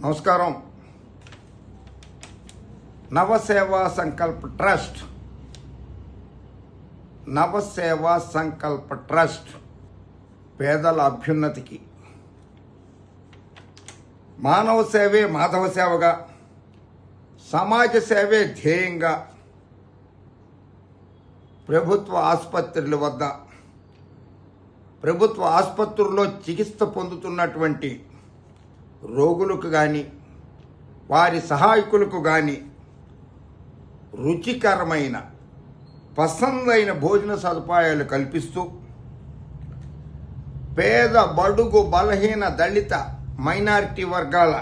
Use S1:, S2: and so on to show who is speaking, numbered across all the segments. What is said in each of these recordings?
S1: నమస్కారం. నవసేవా సంకల్ప ట్రస్ట్. నవసేవా సంకల్ప ట్రస్ట్ పేదల అభ్యున్నతికి. మానవ సేవే మాధవ సేవగా సమాజ సేవే ధ్యేయంగా ప్రభుత్వ ఆసుపత్రుల వద్ద ప్రభుత్వ ఆసుపత్రుల్లో చికిత్స పొందుతున్నటువంటి రోగులకు కానీ వారి సహాయకులకు కానీ రుచికరమైన పసందైన భోజన సదుపాయాలు కల్పిస్తూ పేద బడుగు బలహీన దళిత మైనారిటీ వర్గాల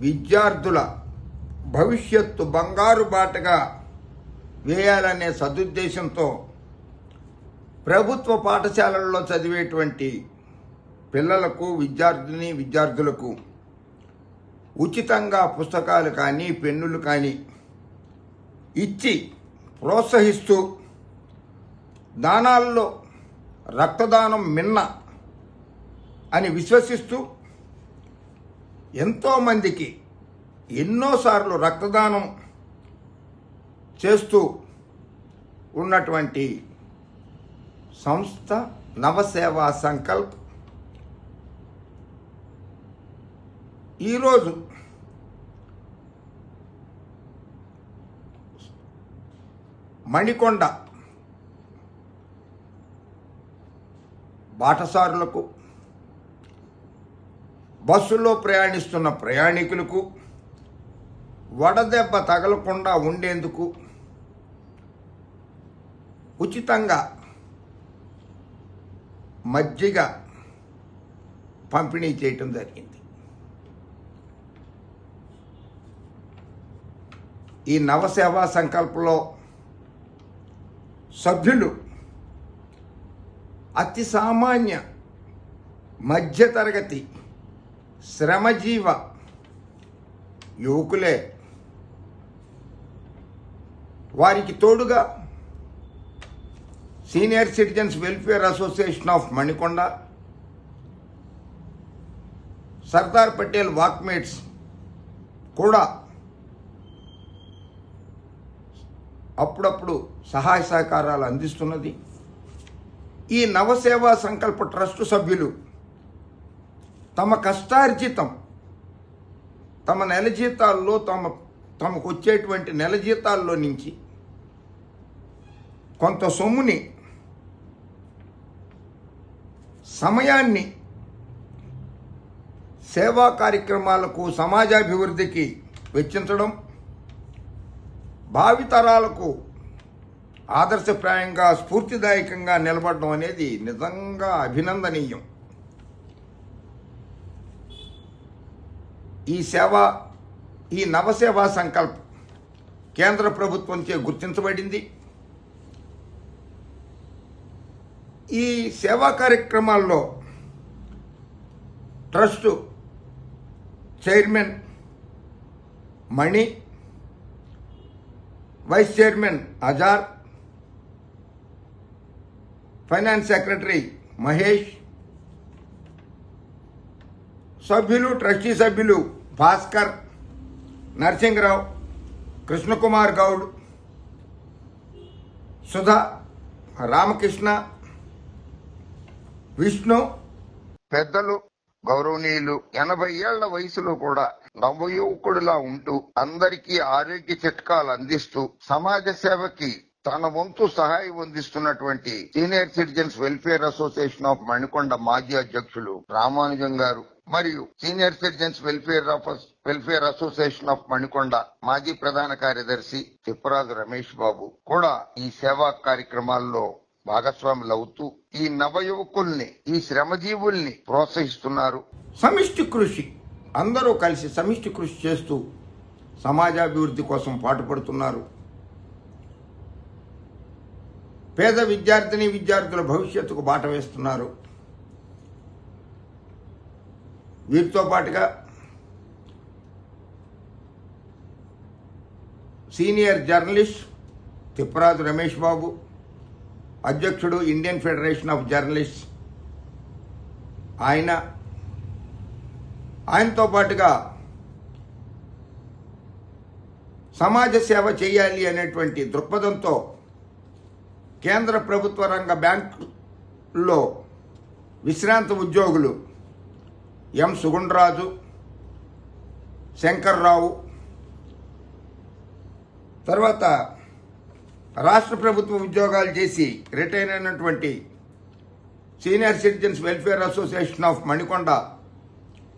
S1: విద్యార్థుల భవిష్యత్తు బంగారు బాటగా వేయాలనే సదుద్దేశంతో ప్రభుత్వ పాఠశాలల్లో చదివేటువంటి పిల్లలకు విద్యార్థిని విద్యార్థులకు ఉచితంగా పుస్తకాలు కానీ పెన్నులు కానీ ఇచ్చి ప్రోత్సహిస్తూ దానాల్లో రక్తదానం మిన్న అని విశ్వసిస్తూ ఎంతోమందికి ఎన్నోసార్లు రక్తదానం చేస్తూ ఉన్నటువంటి సంస్థ నవసేవా సంకల్ప్ ఈరోజు మణికొండ బాటసారులకు బస్సులో ప్రయాణిస్తున్న ప్రయాణికులకు వడదెబ్బ తగలకుండా ఉండేందుకు ఉచితంగా మజ్జిగ పంపిణీ చేయటం జరిగింది. ఈ నవసేవా సంకల్పంలో సభ్యులు అతి సామాన్య మధ్యతరగతి శ్రమజీవ యువకులే వారికి తోడుగా senior citizens welfare association of Manikonda Sardar Patel walk mates కూడా అప్పుడప్పుడు సహాయ సహకారాలు అందిస్తున్నది. ఈ నవసేవా సంకల్ప ట్రస్ట్ సభ్యులు తమ కష్టార్జితం తమ నెల జీతాల్లో తమ తమకు వచ్చేటువంటి నెల జీతాల్లో నుంచి కొంత సొమ్ముని సమయాన్ని సేవా కార్యక్రమాలకు సమాజాభివృద్ధికి వెచ్చించడం భావితరాలకు ఆదర్శప్రాయంగా స్ఫూర్తిదాయకంగా నిలబడడం అనేది నిజంగా అభినందనీయం. ఈ సేవ ఈ నవసేవా సంకల్పం కేంద్ర ప్రభుత్వంచే గుర్తించబడింది. ఈ సేవా కార్యక్రమాల్లో ట్రస్టు చైర్మన్ మణి vice chairman Azhar finance secretary Mahesh సభ్యులు ట్రస్టీ సభ్యులు భాస్కర్ నరసింహరావు కృష్ణకుమార్ గౌడ్ సుధా రామకృష్ణ విష్ణు పెద్దలు గౌరవనీయులు ఎనభై ఏళ్ళ వయసులో కూడా నవయువకుడిలా ఉంటూ అందరికీ ఆరోగ్య చిట్కాలు అందిస్తూ సమాజ సేవకి తన వంతు సహాయం అందిస్తున్నటువంటి senior citizens welfare association of Manikonda మాజీ అధ్యక్షులు రామానుజం గారు మరియు senior citizens welfare of- welfare association of Manikonda మాజీ ప్రధాన కార్యదర్శి తిప్పరాజు రమేష్ బాబు కూడా ఈ సేవా కార్యక్రమాల్లో భాగస్వాములు అవుతూ ఈ నవయువకుల్ని ఈ శ్రమజీవుల్ని ప్రోత్సహిస్తున్నారు. సమిష్టి కృషి అందరూ కలిసి సమిష్టి కృషి చేస్తూ సమాజాభివృద్ధి కోసం పాటుపడుతున్నారు. పేద విద్యార్థిని విద్యార్థుల భవిష్యత్తుకు బాట వేస్తున్నారు. వీరితో పాటుగా సీనియర్ జర్నలిస్ట్ తిప్పరాజు రమేష్ బాబు అధ్యక్షుడు ఇండియన్ ఫెడరేషన్ ఆఫ్ జర్నలిస్ట్. ఆయన ఆయనతో పాటుగా సమాజ సేవ చేయాలి అనేటువంటి దృక్పథంతో కేంద్ర ప్రభుత్వ రంగ బ్యాంకులో విశ్రాంత ఉద్యోగులు ఎం. సుగుణరాజు శంకర్రావు తర్వాత రాష్ట్ర ప్రభుత్వ ఉద్యోగాలు చేసి రిటైర్ అయినటువంటి senior citizens welfare association of Manikonda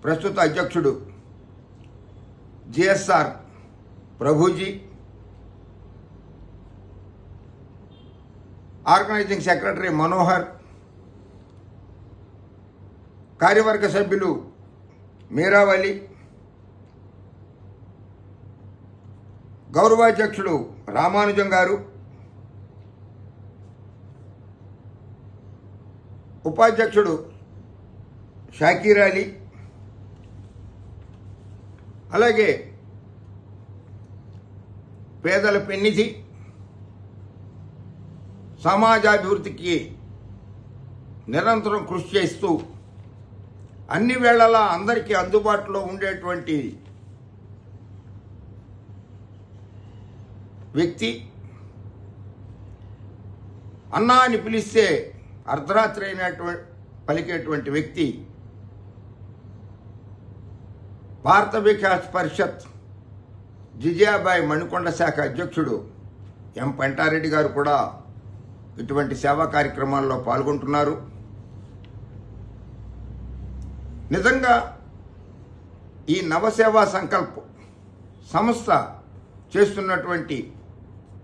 S1: ప్రస్తుత అధ్యక్షుడు GSR Prabhuji organising secretary Manohar కార్యవర్గ సభ్యులు మీరావలి గౌరవాధ్యక్షుడు రామానుజం గారు ఉపాధ్యక్షుడు షాకీర్ అలీ అలాగే పేదల పెన్నిధి సమాజాభివృద్ధికి నిరంతరం కృషి చేస్తూ అన్ని వేళలా అందరికీ అందుబాటులో ఉండేటువంటి వ్యక్తి. అన్నా అని పిలిస్తే అర్ధరాత్రి అయినటువంటి పలికేటువంటి వ్యక్తి భారత వికాస్ పరిషత్ జిజియాబాయి మణికొండ శాఖ అధ్యక్షుడు ఎం పెంటారెడ్డి గారు కూడా ఇటువంటి సేవా కార్యక్రమాల్లో పాల్గొంటున్నారు. నిజంగా ఈ నవసేవా సంకల్ప సంస్థ చేస్తున్నటువంటి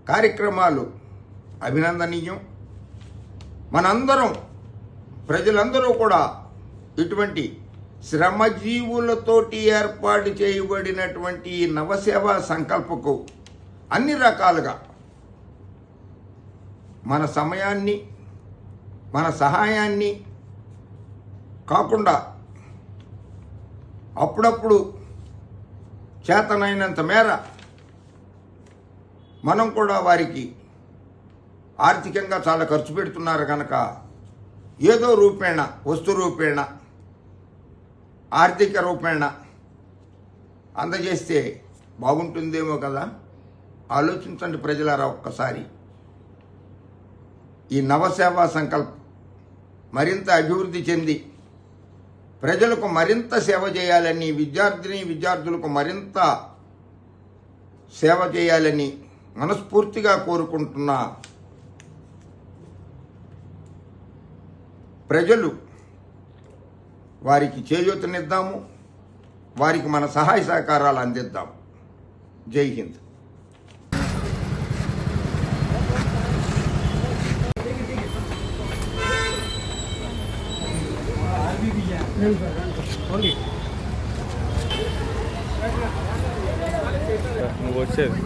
S1: కార్యక్రమాలు అభినందనీయం. మనందరం ప్రజలందరూ కూడా ఇటువంటి శ్రమజీవులతోటి ఏర్పాటు చేయబడినటువంటి నవసేవా సంకల్పకు అన్ని రకాలుగా మన సమయాన్ని మన సహాయాన్ని కాకుండా అప్పుడప్పుడు చేతనైనంత మేర మనం కూడా వారికి ఆర్థికంగా చాలా ఖర్చు పెడుతున్నారు కనుక ఏదో రూపేణ వస్తు రూపేణ ఆర్థిక రూపేణ అందజేస్తే బాగుంటుందేమో కదా? ఆలోచించండి ప్రజలారా ఒక్కసారి. ఈ నవసేవా సంకల్పం మరింత అభివృద్ధి చెంది ప్రజలకు మరింత సేవ చేయాలని విద్యార్థిని విద్యార్థులకు మరింత సేవ చేయాలని మనస్ఫూర్తిగా కోరుకుంటున్న. ప్రజలు వారికి చేయూతనిద్దాము వారికి మన సహాయ సహకారాలు అందిద్దాం జై హింద్.
S2: నువ్వు వచ్చేది.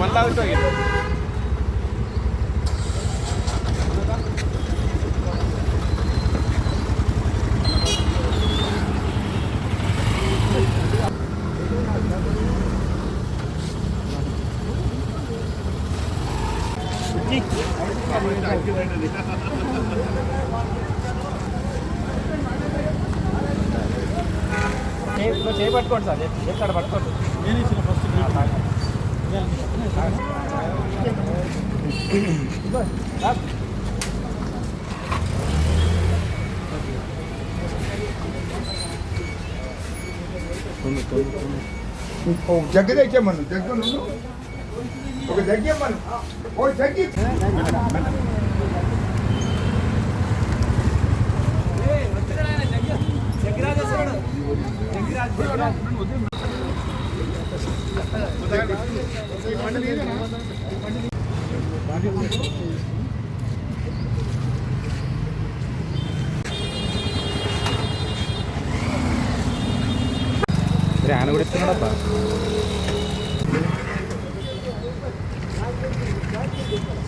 S2: సైడ్కి వచ్చాము మళ్ళీ ఆగుతాయి చేయబట్టుకోండి సార్ చెప్తాడు పట్టుకోండి నేను ఇచ్చిన ఫస్ట్
S1: ఓ జగ్గు తెచ్చామను జగ్గు నువ్వు ఒక జగ్గేమను ఓ జగ్గి
S2: ఆయన కూడా ఇస్తున్నాడబ్బా